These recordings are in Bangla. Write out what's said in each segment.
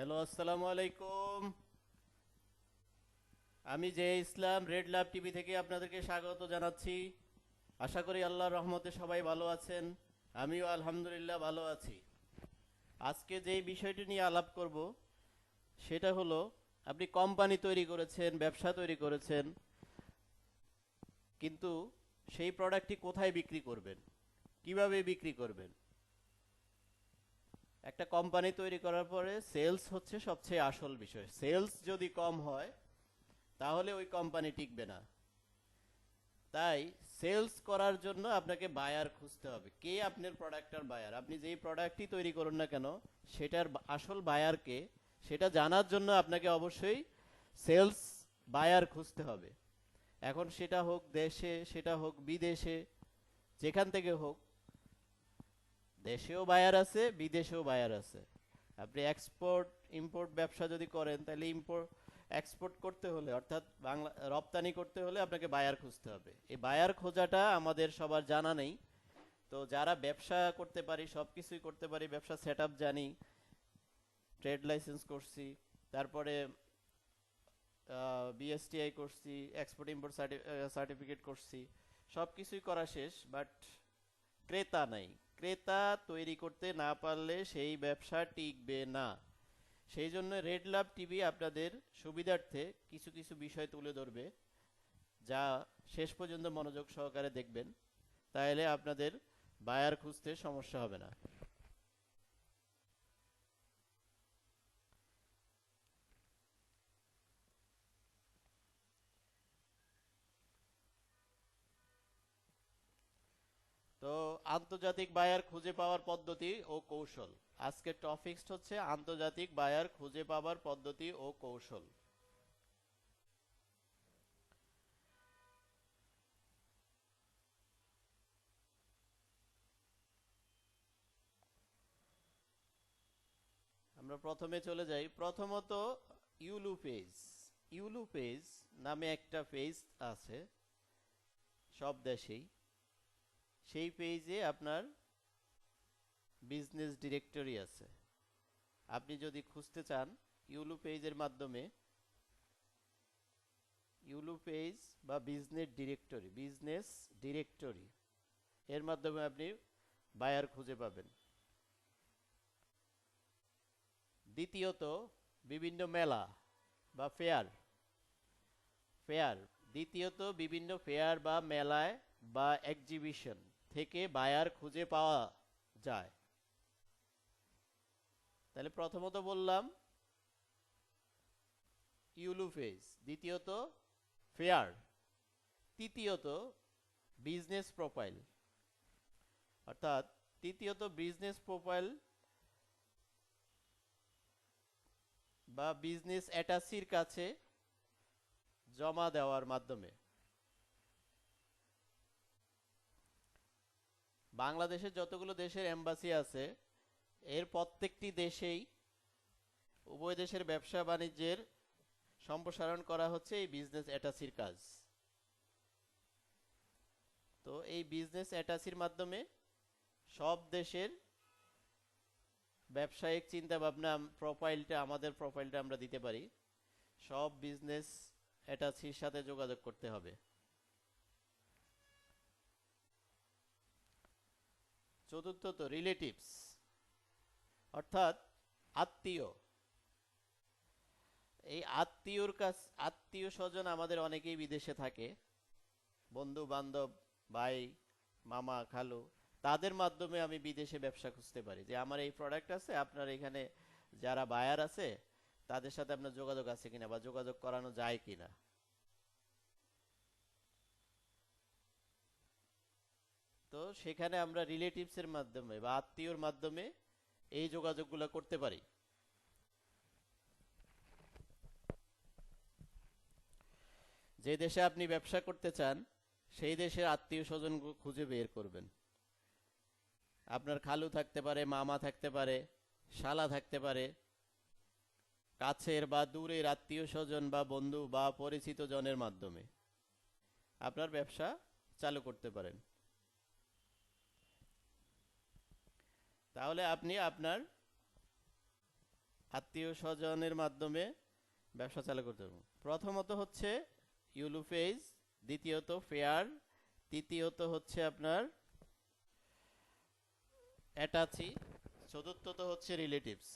হ্যালো, আসসালামু আলাইকুম। আমি J Islam, Red Love TV থেকে আপনাদেরকে স্বাগত জানাচ্ছি। আশা করি আল্লাহর রহমতে সবাই ভালো আছেন। আমিও আলহামদুলিল্লাহ ভালো আছি। আজকে যেই বিষয়টি নিয়ে আলাপ করব, সেটা হলো, আপনি কোম্পানি তৈরি করেছেন, ব্যবসা তৈরি করেছেন, কিন্তু সেই প্রোডাক্টটি কোথায় বিক্রি করবেন? কীভাবে বিক্রি করবেন? একটা কোম্পানি তৈরি করার পরে সেলস হচ্ছে সবচেয়ে আসল বিষয়। সেলস যদি কম হয়, তাহলে ওই কোম্পানি টিকবে না। তাই সেলস করার জন্য আপনাকে বায়ার খুঁজতে হবে। কে আপনার প্রোডাক্টটার বায়ার? আপনি যেই প্রোডাক্টই তৈরি করুন না কেন, সেটার আসল বায়ারকে সেটা জানার জন্য আপনাকে অবশ্যই সেলস বায়ার খুঁজতে হবে। এখন সেটা হোক দেশে, সেটা হোক বিদেশে, যেখান থেকে হোক দেশেও বায়ার আছে, বিদেশেও বায়ার আছে। আপনি এক্সপোর্ট ইম্পোর্ট ব্যবসা যদি করেন, তাহলে ইম্পোর্ট এক্সপোর্ট করতে হলে, অর্থাৎ বাংলা, রপ্তানি করতে হলে আপনাকে বায়ার খুঁজতে হবে। এই বায়ার খোঁজাটা আমাদের সবার জানা নেই। তো যারা ব্যবসা করতে পারি সব কিছুই করতে পারি, ব্যবসা সেট জানি ট্রেড লাইসেন্স করছি, তারপরে বিএসটিআই করছি এক্সপোর্ট ইম্পোর্ট সার্টিফিকেট করছি সব কিছুই করা শেষ বাট ক্রেতা নাই। ক্রেতা তৈরি করতে না পারলে সেই ব্যবসা টিকবে না। সেই জন্য রেড লাভ টিভি আপনাদের সুবিধার্থে কিছু কিছু বিষয় তুলে ধরবে, যা শেষ পর্যন্ত মনোযোগ সহকারে দেখবেন। তাহলে আপনাদের বায়ার খুঁজতে সমস্যা হবে না। তো আন্তর্জাতিক বায়ার খুঁজে পাওয়ার পদ্ধতি ও কৌশল। আজকের টপিকস হচ্ছে আন্তর্জাতিক বায়ার খুঁজে পাওয়ার পদ্ধতি ও কৌশল। আমরা প্রথমে চলে যাই। প্রথমত ইউলু পেজ ইউলু পেজ নামে একটা পেজ আছে, সব দেশেই। সেই পেজে আপনার বিজনেস ডিরেক্টরি আছে। আপনি যদি খুঁজতে চান ইউলু পেজের মাধ্যমে ইউলু পেজ বা বিজনেস ডিরেক্টরি বিজনেস ডিরেক্টরি এর মাধ্যমে আপনি বায়ার খুঁজে পাবেন। দ্বিতীয়ত, বিভিন্ন মেলা বা ফেয়ার ফেয়ার দ্বিতীয়ত বিভিন্ন ফেয়ার বা মেলায় বা এক্সিবিশন থেকে বায়ার খুঁজে পাওয়া যায়। তাহলে প্রথমত বললাম ইউলু ফেজ দ্বিতীয়ত ফেয়ার, তৃতীয়ত বিজনেস প্রোফাইল। অর্থাৎ তৃতীয়ত বিজনেস প্রোফাইল বা বিজনেস অ্যাটাসির কাছে জমা দেওয়ার মাধ্যমে। বাংলাদেশের যতগুলো দেশের এম্বাসি আছে, এর প্রত্যেকটি দেশেই উভয় দেশের ব্যবসা বাণিজ্যের সম্প্রসারণ করা হচ্ছে এই বিজনেস অ্যাটাসির কাজ। তো এই বিজনেস অ্যাটাসির মাধ্যমে সব দেশের ব্যবসায়িক চিন্তা ভাবনা প্রোফাইলটা আমাদের প্রোফাইলটা আমরা দিতে পারি। সব বিজনেস অ্যাটাসির সাথে যোগাযোগ করতে হবে। চতুর্থত রিলেটিভস অর্থাৎ আত্মীয়। এই আত্মীয়র কাছ, আত্মীয় স্বজন আমাদের অনেকেই বিদেশে থাকে। বন্ধু বান্ধব ভাই, মামা, খালু, তাদের মাধ্যমে আমি বিদেশে ব্যবসা খুঁজতে পারি। যে আমার এই প্রোডাক্ট আছে, আপনার এখানে যারা বায়ার আছে, তাদের সাথে আপনার যোগাযোগ আছে কিনা বা যোগাযোগ করানো যায় কিনা। তো সেখানে আমরা রিলেটিভসের মাধ্যমে বা আত্মীয়র মাধ্যমে এই যোগাযোগগুলো করতে পারি। যে দেশে আপনি ব্যবসা করতে চান, সেই দেশের আত্মীয় স্বজন খুঁজে বের করবেন। আপনার খালু থাকতে পারে, মামা থাকতে পারে, শালা থাকতে পারে। কাছের বা দূরের আত্মীয় স্বজন বা বন্ধু বা পরিচিত জনের মাধ্যমে আপনার ব্যবসা চালু করতে পারেন। তাহলে আপনি আপনার আত্মীয় স্বজনের মাধ্যমে ব্যবসা চালু করতে পারব প্রথমত হচ্ছে ইউলুফেজ, দ্বিতীয়ত ফেয়ার, তৃতীয়ত হচ্ছে আপনার অ্যাটাচি, চতুর্থত হচ্ছে রিলেটিভস।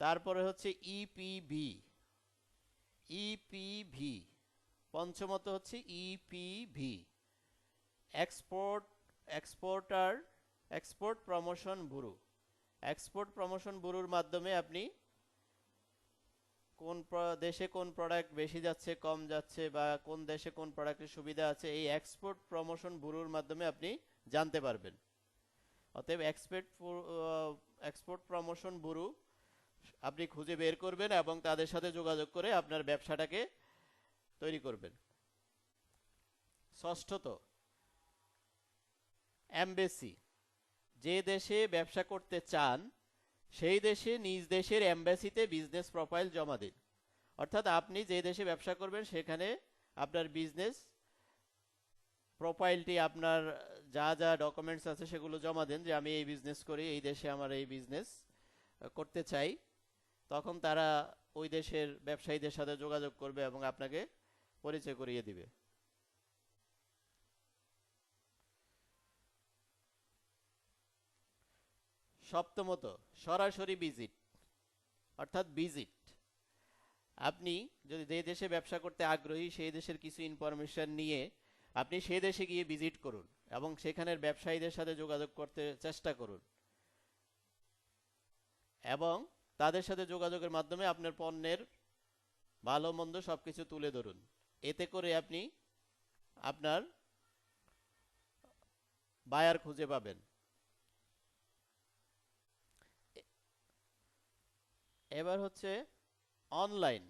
তারপরে হচ্ছে ইপিভি ইপিভি পঞ্চমত হচ্ছে EPB export exporter export promotion bureau export promotion ব্যুরোর মাধ্যমে আপনি কোন দেশে কোন প্রোডাক্ট বেশি যাচ্ছে, কম যাচ্ছে, বা কোন দেশে কোন প্রোডাক্টের সুবিধা আছে, এই এক্সপোর্ট প্রমোশন ব্যুরোর মাধ্যমে আপনি জানতে পারবেন। অতএব এক্সপোর্ট এক্সপোর্ট প্রমোশন ব্যুরো আপনি খুঁজে বের করবেন এবং তাদের সাথে যোগাযোগ করে আপনার ব্যবসাটাকে তৈরি করবেন। ষষ্ঠত এমবেসি। যে দেশে ব্যবসা করতে চান, সেই দেশে নিজ দেশের এমবাসিতে বিজনেস প্রোফাইল জমা দিন। অর্থাৎ আপনি যে দেশে ব্যবসা করবেন, সেখানে আপনার বিজনেস প্রোফাইলটি, আপনার যা যা ডকুমেন্টস আছে সেগুলো জমা দেন যে আমি এই বিজনেস করি, এই দেশে আমার এই বিজনেস করতে চাই। তখন তারা ওই দেশের ব্যবসায়ীদের সাথে যোগাযোগ করবে এবং আপনাকে পরিচয় করিয়ে দিবে। সপ্তমত, সরাসরি ভিজিট অর্থাৎ ভিজিট আপনি যদি যে দেশে ব্যবসা করতে আগ্রহী, সেই দেশের কিছু ইনফরমেশন নিয়ে আপনি সেই দেশে গিয়ে ভিজিট করুন এবং সেখানের ব্যবসায়ীদের সাথে যোগাযোগ করতে চেষ্টা করুন। এবং তাদের সাথে যোগাযোগের মাধ্যমে আপনার পণ্যের ভালো, মন্দ সবকিছু তুলে ধরুন। এতে করে আপনি আপনার বায়ার খুঁজে পাবেন। এবার হচ্ছে অনলাইন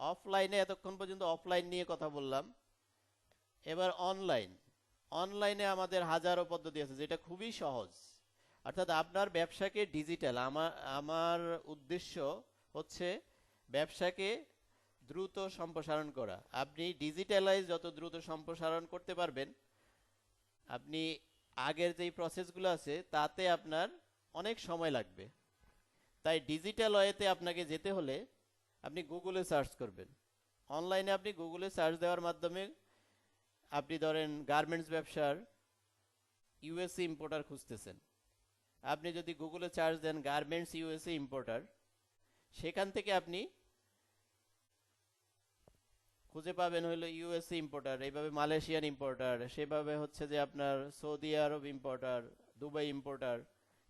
অফলাইনে এতক্ষণ পর্যন্ত অফলাইন নিয়ে কথা বললাম। এবার অনলাইন অনলাইনে আমাদের হাজারো পদ্ধতি আছে, যেটা খুবই সহজ। অর্থাৎ আপনার ব্যবসাকে ডিজিটাল আমার আমার উদ্দেশ্য হচ্ছে ব্যবসাকে দ্রুত সম্প্রসারণ করা। আপনি ডিজিটালাইজ যত দ্রুত সম্প্রসারণ করতে পারবেন, আপনি আগের যেই প্রসেসগুলো আছে, তাতে আপনার অনেক সময় লাগবে। তাই ডিজিটাল ওয়েতে আপনাকে যেতে হলে আপনি গুগলে সার্চ করবেন। অনলাইনে আপনি গুগলে সার্চ দেওয়ার মাধ্যমে আপনি ধরেন গার্মেন্টস ব্যবসার ইউএসএ ইম্পোর্টার খুঁজতেছেন। আপনি যদি গুগলে সার্চ দেন গার্মেন্টস ইউএসএ ইম্পোর্টার সেখান থেকে আপনি খুঁজে পাবেন হলো ইউএসএ ইম্পোর্টার এইভাবে মালয়েশিয়ান ইম্পোর্টার সেভাবে হচ্ছে যে আপনার Saudi Arab importer Dubai importer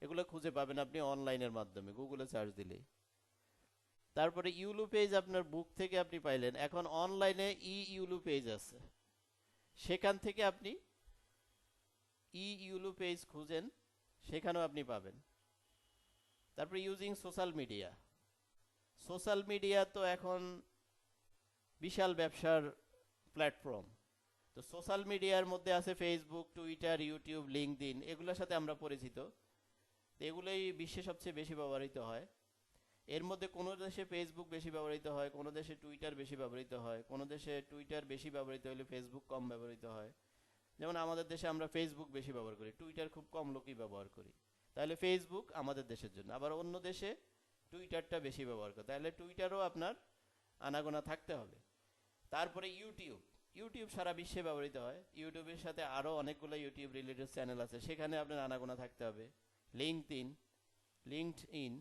এগুলো খুঁজে পাবেন আপনি অনলাইনের মাধ্যমে, গুগলে সার্চ দিলেই। তারপরে ইউলু পেজ আপনার বুক থেকে আপনি পাইলেন। এখন অনলাইনে ই ইউলু পেজ আছে। সেখান থেকে আপনি ই ইউলু পেজ খুঁজেন, সেখানেও আপনি পাবেন। তারপরে using social media. Social media তো এখন বিশাল ব্যবসার প্ল্যাটফর্ম। তো সোশ্যাল মিডিয়ার মধ্যে আছে ফেসবুক টুইটার ইউটিউব লিঙ্কডিন এগুলোর সাথে আমরা পরিচিত। এগুলোই বিশ্বে সবচেয়ে বেশি ব্যবহৃত হয়। এর মধ্যে কোনো দেশে ফেসবুক বেশি ব্যবহৃত হয়, কোনো দেশে টুইটার বেশি ব্যবহৃত হয়, কোনো দেশে টুইটার বেশি ব্যবহৃত হলে ফেসবুক কম ব্যবহৃত হয়। যেমন আমাদের দেশে আমরা ফেসবুক বেশি ব্যবহার করি টুইটার খুব কম লোকই ব্যবহার করি। তাহলে ফেসবুক আমাদের দেশের জন্য, আবার অন্য দেশে টুইটারটা বেশি ব্যবহার করে, তাহলে টুইটারও আপনার আনাগোনা থাকতে হবে। তারপরে ইউটিউব ইউটিউব সারা বিশ্বে ব্যবহৃত হয়। ইউটিউবের সাথে আরও অনেকগুলো ইউটিউব রিলেটেড চ্যানেল আছে, সেখানে আপনার আনাগোনা থাকতে হবে। লিঙ্কড ইন লিঙ্কড ইন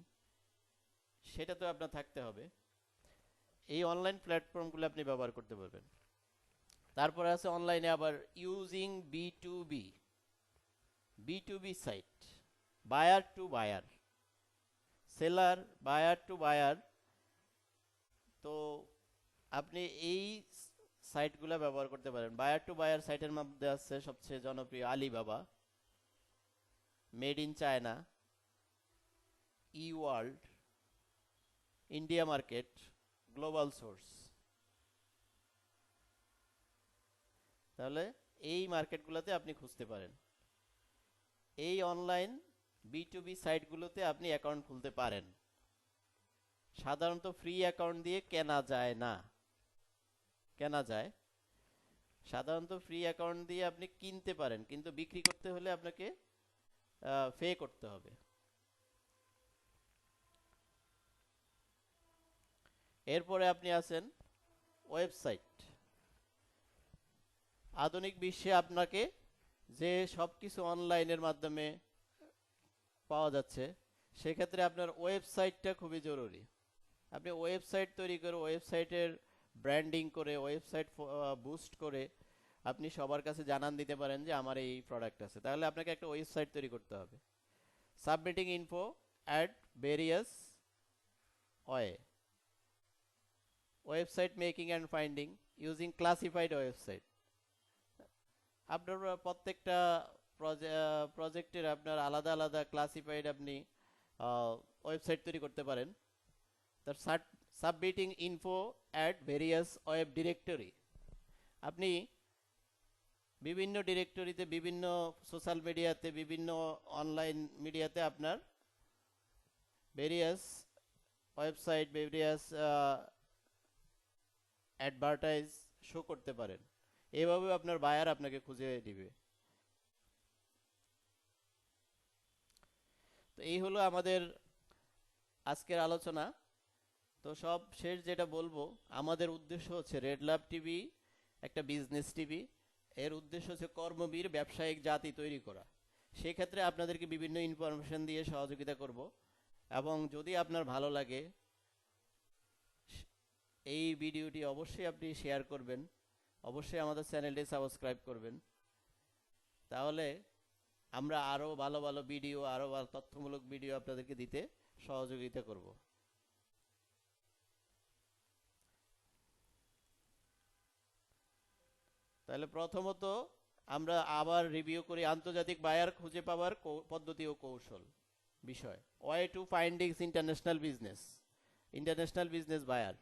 সেটা তো আপনার থাকতে হবে। এই অনলাইন প্ল্যাটফর্মগুলো আপনি ব্যবহার করতে পারবেন। তারপরে আছে অনলাইনে আবার using B to B B to B site buyer to buyer seller buyer to buyer তো আপনি এই সাইটগুলো ব্যবহার করতে পারেন। বায়ার টু বায়ার সাইটের মধ্যে আছে সবচেয়ে জনপ্রিয় Alibaba. Made in China e world India market global source তাহলে এই মার্কেটগুলোতে আপনি খুঁজতে পারেন। এই অনলাইন বি টু বি সাইটগুলোতে আপনি অ্যাকাউন্ট খুলতে পারেন। সাধারণত ফ্রি অ্যাকাউন্ট দিয়ে কেনা যায় না। কেনা যায়। সাধারণত ফ্রি অ্যাকাউন্ট দিয়ে আপনি কিনতে পারেন, কিন্তু বিক্রি করতে হলে আপনাকে পে করতে হবে। এরপরে আপনি আছেন ওয়েবসাইট। আধুনিক বিশ্বে আপনাকে যে সব কিছু অনলাইনের মাধ্যমে পাওয়া যাচ্ছে, সেক্ষেত্রে আপনার ওয়েবসাইটটা খুবই জরুরি। আপনি ওয়েবসাইট তৈরি করে ওয়েবসাইটের ব্র্যান্ডিং করে, ওয়েবসাইট বুস্ট করে আপনি সবার কাছে জানান দিতে পারেন যে আমার এই প্রোডাক্ট আছে। তাহলে আপনাকে একটা ওয়েবসাইট তৈরি করতে হবে। Submitting info at various way. Website making and finding using classified website আপনার প্রত্যেকটা প্রজেক্টের আপনার আলাদা আলাদা ক্লাসিফাইড আপনি ওয়েবসাইট তৈরি করতে পারেন। তার submitting info at various web directory আপনি বিভিন্ন ডিরেক্টরিতে, বিভিন্ন সোশ্যাল মিডিয়াতে, বিভিন্ন অনলাইন মিডিয়াতে আপনার various website various advertise show করতে পারেন। এভাবে আপনার বায়ার আপনাকে খুঁজে দিবে। তো এই হলো আমাদের আজকের আলোচনা। তো সব শেষ যেটা বলব, আমাদের উদ্দেশ্য হচ্ছে রেড লাভ টিভি একটা বিজনেস টিভি এর উদ্দেশ্য হচ্ছে কর্মবীর, ব্যবসায়িক জাতি তৈরি করা। সেক্ষেত্রে আপনাদেরকে বিভিন্ন ইনফরমেশন দিয়ে সহযোগিতা করব। এবং যদি আপনার ভালো লাগে এই ভিডিওটি অবশ্যই আপনি শেয়ার করবেন। অবশ্যই আমাদের চ্যানেলটি সাবস্ক্রাইব করবেন। তাহলে আমরা আরও ভালো ভালো ভিডিও আরও তথ্যমূলক ভিডিও আপনাদেরকে দিতে সহযোগিতা করব। তাহলে প্রথমত আমরা আবার রিভিউ করি আন্তর্জাতিক বায়ার খুঁজে পাওয়ার পদ্ধতি ও কৌশল বিষয়। Way to findings international business international business buyer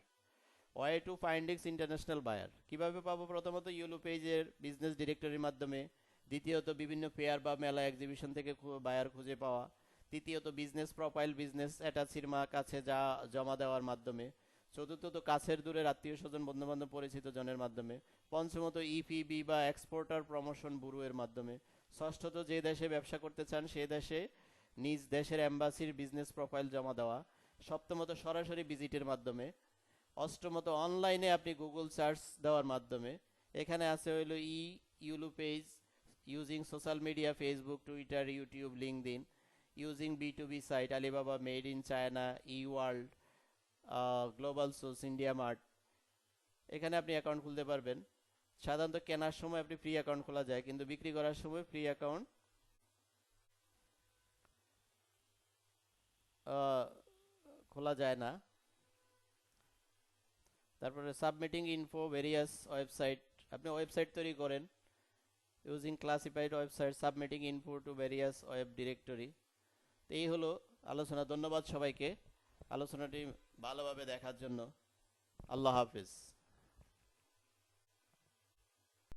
way to findings international buyer কীভাবে পাবো প্রথমত ইউলো পেজের বিজনেস ডিরেক্টরির মাধ্যমে? দ্বিতীয়ত বিভিন্ন ফেয়ার বা মেলা এক্সিবিশন থেকে বায়ার খুঁজে পাওয়া। তৃতীয়ত বিজনেস প্রোফাইল বিজনেস অ্যাটাচির কাছে যা জমা দেওয়ার মাধ্যমে। চতুর্থত কাছের দূরের আত্মীয় স্বজন বন্ধু বান্ধব পরিচিত জনের মাধ্যমে। পঞ্চমত ইপিবি বা এক্সপোর্টার প্রমোশন ব্যুরো এর মাধ্যমে ষষ্ঠত যে দেশে ব্যবসা করতে চান, সে দেশে নিজ দেশের এম্বাসির বিজনেস প্রোফাইল জমা দেওয়া। সপ্তমত সরাসরি ভিজিটের মাধ্যমে। অষ্টমত অনলাইনে আপনি গুগল সার্চ দেওয়ার মাধ্যমে। এখানে আছে হইল ই yellow page using social media Facebook Twitter YouTube LinkedIn using B to B site Alibaba made in China e world global source India mart এখানে আপনি অ্যাকাউন্ট খুলতে পারবেন। সাধারণত কেনার সময় আপনি ফ্রি অ্যাকাউন্ট খোলা যায়, কিন্তু বিক্রি করার সময় ফ্রি অ্যাকাউন্ট খোলা যায় না। তারপরে সাবমিটিং ইনফো ভেরিয়াস ওয়েবসাইট আপনি ওয়েবসাইট তৈরি করেন। Using classified website submitting info to various web directory তো এই হলো আলোচনা। ধন্যবাদ সবাইকে। আলোচনাটি ভালোভাবে দেখার জন্য। আল্লাহ হাফিজ।